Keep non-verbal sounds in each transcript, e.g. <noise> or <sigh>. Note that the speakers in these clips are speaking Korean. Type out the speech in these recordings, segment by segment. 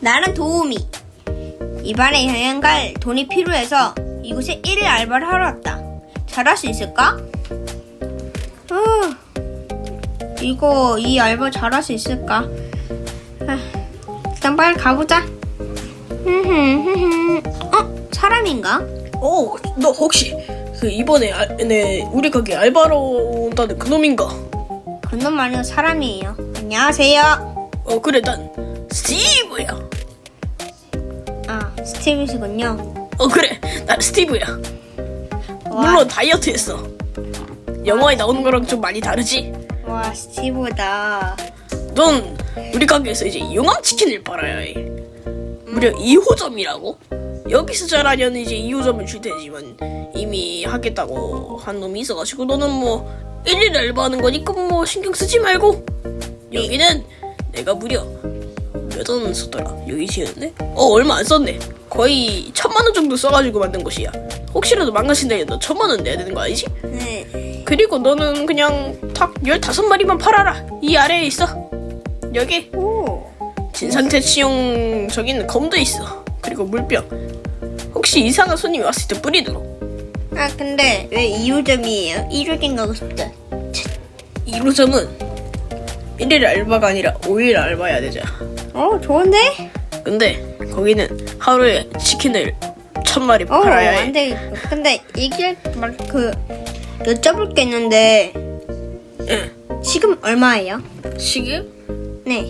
나는 도우미. 이번에 여행 갈 돈이 필요해서 이곳에 1일 알바를 하러 왔다. 잘할 수 있을까? 어, 이거 이 알바 잘할 수 있을까? 아, 일단 빨리 가보자. 어? 사람인가? 어, 너 혹시 그 이번에 알, 네, 우리 가게 알바로 온다는 그놈인가? 그놈 아니고 사람이에요. 안녕하세요. 어, 그래, 난 스티브야. 아, 스티브시군요. 어, 그래, 난 스티브야. 와, 물론 다이어트 했어. 영화에 나오는 거랑 좀 많이 다르지? 와 스티브다. 넌 우리 가게에서 이제 용암치킨을 팔아야 해. 무려 2호점이라고? 여기서 잘하면 이제 2호점을 줄 테지만 이미 하겠다고 한 놈이 있어가지고 너는 뭐 일일 알바하는 거니까 뭐 신경 쓰지 말고 여기는 내가 무려 몇원 썼더라 여기 지었네? 어 얼마 안 썼네 거의 천만 원 정도 써가지고 만든 곳이야 혹시라도 망가진다면 너 천만 원 내야 되는 거 아니지? 네. 그리고 너는 그냥 닭 15마리만 팔아라 이 아래에 있어 여기 오. 진상태 치용 저기는 검도 있어. 그리고 물병. 혹시 이상한 손님이 왔을 때 뿌리도록. 아 근데 왜 2호점이에요? 1호점 가고 싶다. 1호점은 1일 알바가 아니라 5일 알바해야 되잖아. 어 좋은데? 근데 거기는 하루에 치킨을 천 마리 어 팔아야 해. 안 되겠고. 근데 얘기할 말그 여쭤볼 게 있는데 응. 지금 얼마예요? 시급? 네.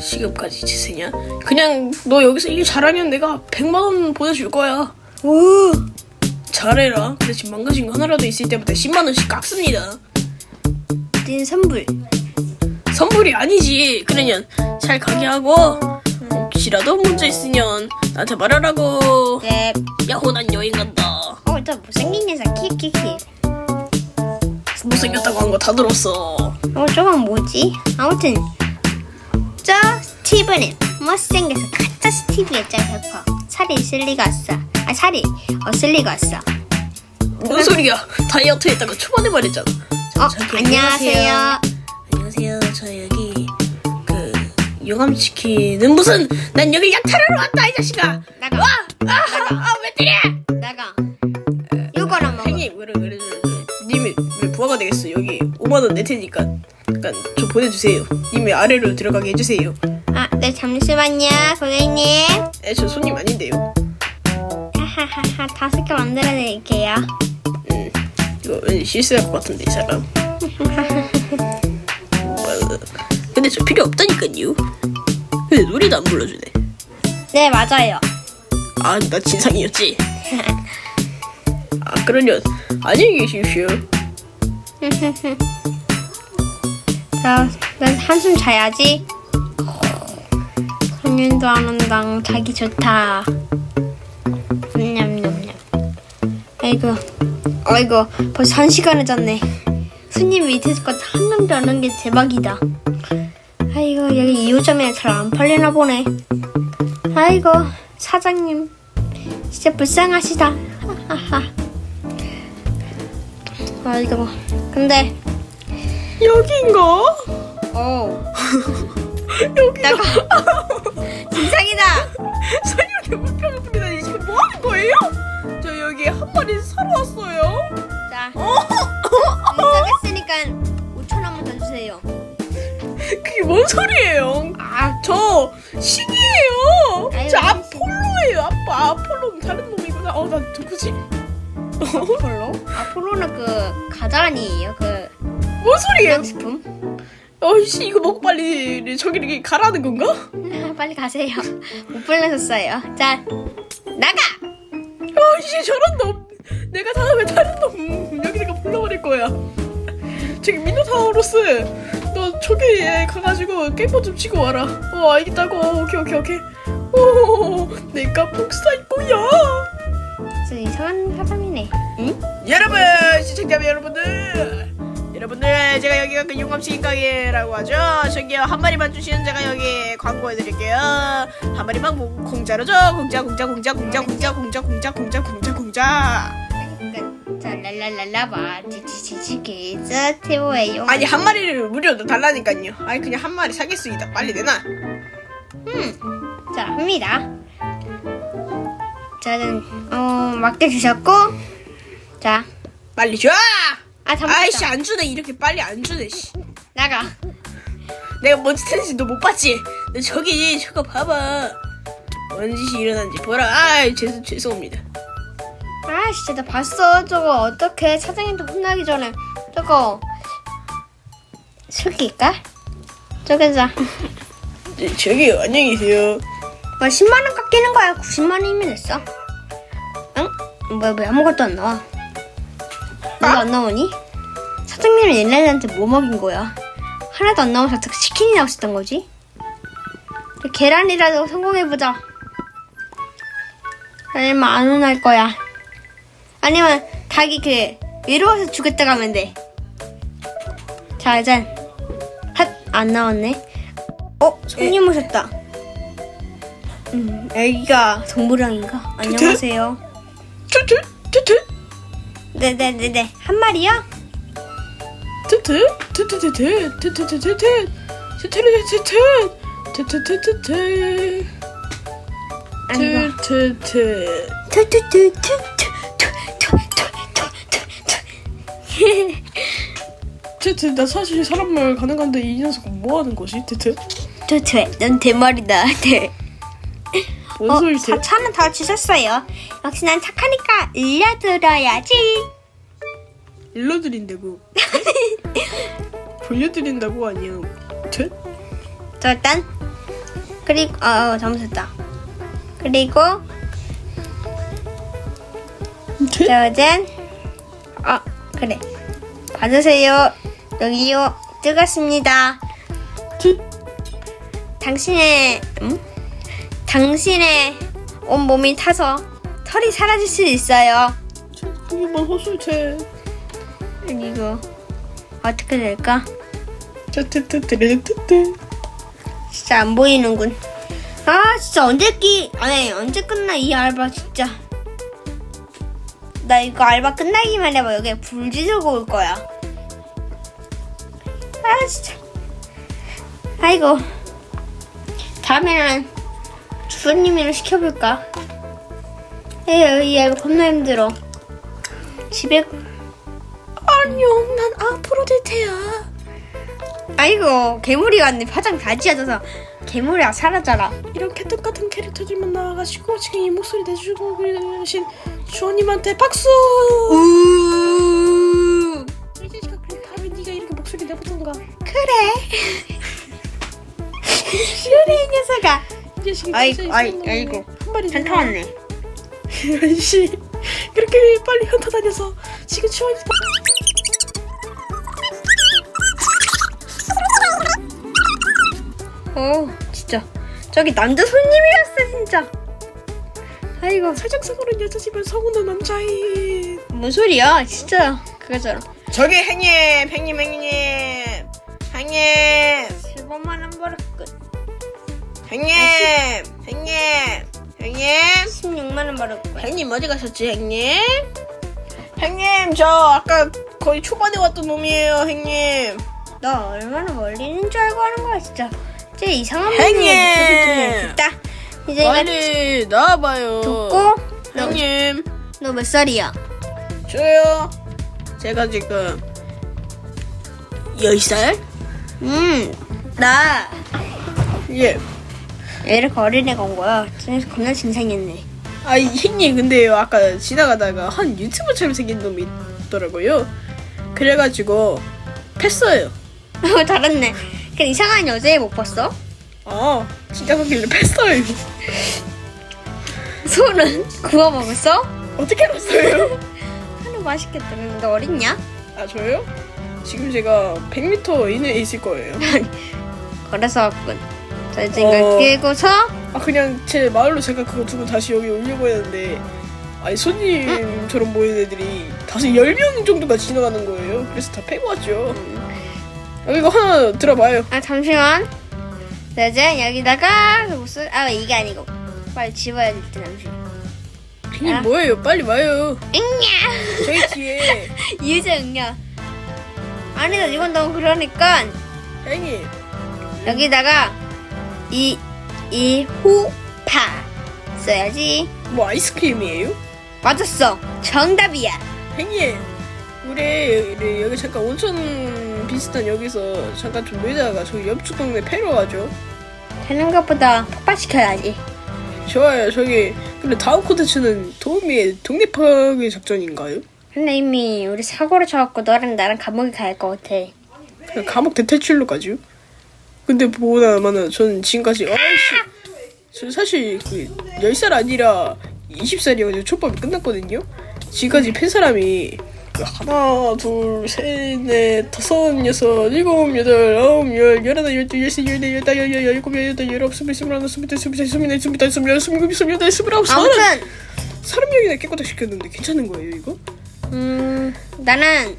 시급까지 지세냐? 그냥 너 여기서 일 잘하면 내가 100만 원 보내줄 거야. 오. 잘해라. 대신 망가진 거 하나라도 있을 때부터 10만 원씩 깎습니다. din 선물. 선물이 아니지. 그러면 잘 가게 하고 혹시라도 문제 있으면 나한테 말하라고. 네. 야호 난 여행 간다. 어저 못생긴 녀석 키키키. 못생겼다고 한 거 다 들었어. 어 저건 뭐지? 아무튼 저 스티브는 못생겨서 가짜 스티브였잖아 100%. 살이 있을 리가 없어. 아 살이 없을 리가 없어. 뭔 소리야? 다이어트 했다가 초반에 말했잖아. 어 저기, 안녕하세요. 안녕하세요. 저 여기 그 용암치킨은 무슨 난 여기 약탈하러 왔다 이 자식아. 나가. 와! 아! 아! 왜 때려? 나가. 요거랑 먹어. 형님 그래 그래 그래. 님이 왜 부하가 되겠어? 여기 5만 원 낼 테니까 약간 좀 보내주세요. 님이 아래로 들어가게 해주세요. 아, 네, 잠시만요, 고객님. 에, 저 손님 아닌데요. 하하하하, 다섯 개 만들어드릴게요. 음, 이거 왠지 실수할 것 같은데 이 사람. <laughs> 뭐, 근데 저 필요 없다니까요. 근데 노래도 안 불러주네. 네, 맞아요. 아, 나 진상이었지. <laughs> 아, 그러면 안녕히 계십시오. 자, 난 한숨 자야지. 손님도 안 온당, 자기 좋다. 냠냠냠. 아이고, 아이고, 벌써 한 시간을 잤네. 손님 밑에서 한 명도 안 온 게 대박이다. 여기 2호점에 잘 안 팔리나 보네. 아이고, 사장님. 진짜 불쌍하시다. 아이고, 근데, 여긴가? 어, <laughs> 여기가. 진상이다. 물병을 뿌리다니 지금 뭐 하는 거예요? 저 여기 한 마리 사러 왔어요. 자, 어? 그게 뭔 소리예요? 아, 저 신이에요. 아유, 저 아폴로예요. 아빠 아폴로는 다른 놈이구나. 어, 나 누구지? 아폴로? 아폴로는 그 가자 아니에요? 그 뭔 소리예요? 명식품? 어이씨 이거 먹고 빨리 저기 이렇게 가라는 건가? <laughs> 빨리 가세요. 못 불러줬어요. 자, 나가. 어이씨 저런 놈. 내가 다음에 다른 놈 여기다가 불러버릴 거야. 저기 미노타우로스. 너 저기에 가가지고 게임보 좀 치고 와라. 어 알겠다고. 오케이 오케이 오케이. 오 내가 거야. 저 이상한 사람이네. 응? 여러분 시청자 여러분들 여러분들 제가 여기가 그 용암치킨 가게라고 하죠 저기요 한 마리만 주시는 제가 여기 광고해드릴게요 한 마리만 공- 공짜로죠 공짜 공짜 공짜 공짜 공짜 공짜 공짜 공짜 공짜 공짜 자, 랄랄랄라바 지지지지기 스티브의 용. 아니 한 마리를 무료로 달라니까요 아니 그냥 한 마리 사겠습니다 빨리 내놔 음, 자, 합니다. 자, 어, 맡겨주셨고, 자, 빨리 줘! 아, 잠깐만. 아이씨 안 주네 이렇게 빨리 안 주네 씨. 나가. 내가 뭔짓 했는지 너 못 봤지? 너 저기 저거 봐봐 뭔 짓이 일어난지 보라 아 죄송, 죄송합니다 아, 진짜 나 봤어. 저거 어떻게 사장님도 혼나기 전에 저거 숨길까? 저기서 저, 저기요 안녕히 계세요 뭐 10만 원 깎이는 거야. 90만 원이면 됐어. 응? 뭐야, 왜 아무것도 안 나와? 왜안 나오니? 사장님은 얘네들한테 뭐 먹인 거야? 하나도 안 나오면서 어떻게 치킨이 나왔었던 거지? 계란이라도 성공해보자. 아니면 안 혼날 거야. 아니면 닭이 그 외로워서 죽었다 가면 돼. 자, 일단 핫! 안 나왔네. 어? 손님 오셨다. 음, 애기가 동물원인가? 안녕하세요. 투투 투투 네네네네. 한 마리요? 투투 투투 투투 투투 투투 투 투투투투투 투투투투투 아이고. 투투투 투투투투투투투투투투. 투투 <laughs> 나 사실 사람말 가능한데 이 녀석은 뭐 하는 거지 투투 투투, 넌 대머리다. <laughs> 네. 뭔 어, 소리 사- 차는 다 주셨어요. 역시 난 착하니까 일려들어야지. 일러드린다고 <laughs> 돌려드린다고 아니야 투 자, 일단. 그리고, 어, 어, 잘못했다. 그리고, 투 짜잔. 아, 그래. 받으세요. 여기요. 뜨겁습니다. 투 당신의, 음? 당신의 온 몸이 타서 털이 사라질 수 있어요. 그만 허술체 그리고, 어떻게 될까? 진짜 안 보이는군. 아, 진짜 언제 끼, 아니, 언제 끝나, 이 알바, 진짜. 나 이거 알바 끝나기만 해봐. 여기에 불 지르고 올 거야. 아, 진짜. 아이고. 다음에는 주부님이랑 시켜볼까? 에휴, 이 알바 겁나 힘들어. 집에, 안녕 난 앞으로 될 테야 아이고, 괴물이 왔네. 화장 다 지어져서. 괴물이야, 사라져라. 이런 개떡 같은 캐릭터들만 나와가지고 지금 이 목소리 내주고 계신 주원님한테 박수 우이 자식아 그럼 다음에 네가 이렇게 목소리 내보던가 그래. 그래 이 녀석아. 이 자식이 아이, 진짜 아이, 이상한 놈이네. 아이고. 한 마리 현타 왔네. 아이씨 그렇게 빨리 현타 다녀서 지금 주원이 어 진짜 저기 남자 손님이었어 진짜. 아이고 살짝sak으로 여자지만 성우는 남자인 뭔 소리야 진짜 그거잖아. 저기 행님 행님 행님 행님 7번만 한 벌었군. 행님 행님 행님 16만 원 벌었군. 행님 어디 가셨지 행님? 행님 저 아까 거의 초반에 왔던 놈이에요 행님 너 얼마나 멀리 있는 줄 알고 하는 거야 진짜. 진짜 이상한 행님! 놈이야. 됐다. 이제 이거 빨리 나와봐요 듣고 너 형님 너 몇 살이야? 저요 제가 지금 10살? 음, 나 예 이렇게 어린애가 온 거야. 그래서 겁나 진상했네. 아 이 형님 근데요 아까 지나가다가 한 유튜버처럼 생긴 놈이 있더라고요 그래가지고 팼어요 <laughs> 어, 잘했네. 그 이상한 여자애 못 봤어? 아 진짜 그길래 팼어요 소는 구워 먹었어? 어떻게 알았어요? 하루 <laughs> 맛있겠다. 근데 너 어딨냐? 아 저요? 지금 제가 100m 이내에 있을 거예요 <laughs> 걸어서 왔군. 이걸 어. 끼고서 아 그냥 제 마을로 제가 그거 두고 다시 여기 오려고 했는데 아니 손님처럼 보이는 애들이 다섯 10명 정도가 지나가는 거예요 그래서 다 패고 왔죠 여기 이거 하나 들어봐요 아 잠시만. 자, 이제 여기다가 그 무슨 아 이게 아니고 빨리 집어야 될때 잠시. 형님 아. 뭐예요 빨리 와요 응냐 저희 뒤에 이유자 응냐. 아니다 이건 너무 그러니까 형님 여기다가 이 이호파 써야지. 뭐 아이스크림이에요? 맞았어. 정답이야. 형님 우리 우리 여기 잠깐 온천 비슷한 여기서 잠깐 좀 놀다가 저기 옆쪽 동네 패러 가죠 되는 것보다 폭발시켜야지. 좋아요 저기 근데 다음 콘텐츠는 도우미의 동네 파괴 작전인가요? 근데 이미 우리 사고를 쳐갖고 너랑 나랑 감옥에 갈 것 같아. 그냥 감옥 대탈출로 가죠 근데 보나마나 저는 지금까지 아이씨 저 사실 그 10살 아니라 20살이어가지고 촉법이 끝났거든요 지금까지 팬 사람이 그 하나 둘 셋 넷 다섯 여섯 일곱 여덟 아홉 열 열하나 열두 열세 열네 열다 열여 열일곱 열여덟 열아홉 스물 스물하나 스물둘 스물셋 스물넷 스물다섯 스물여섯 스물일곱 스물여덟 스물아홉 서른 아무튼 서른 명이나 깨끗하게 시켰는데 괜찮은 거예요 이거? 음 나는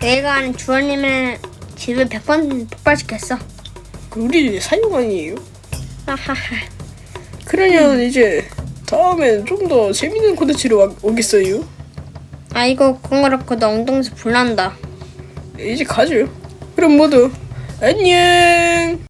내가 아는 주원님의 집을 100번 폭발시켰어. 그 우리 사용 아니에요? 하하하. 그러면 이제 다음엔 좀 더 재밌는 콘텐츠로 와- 오겠어요? 아이고 너 엉덩이에서 불난다. 네, 이제 가죠. 그럼 모두 안녕.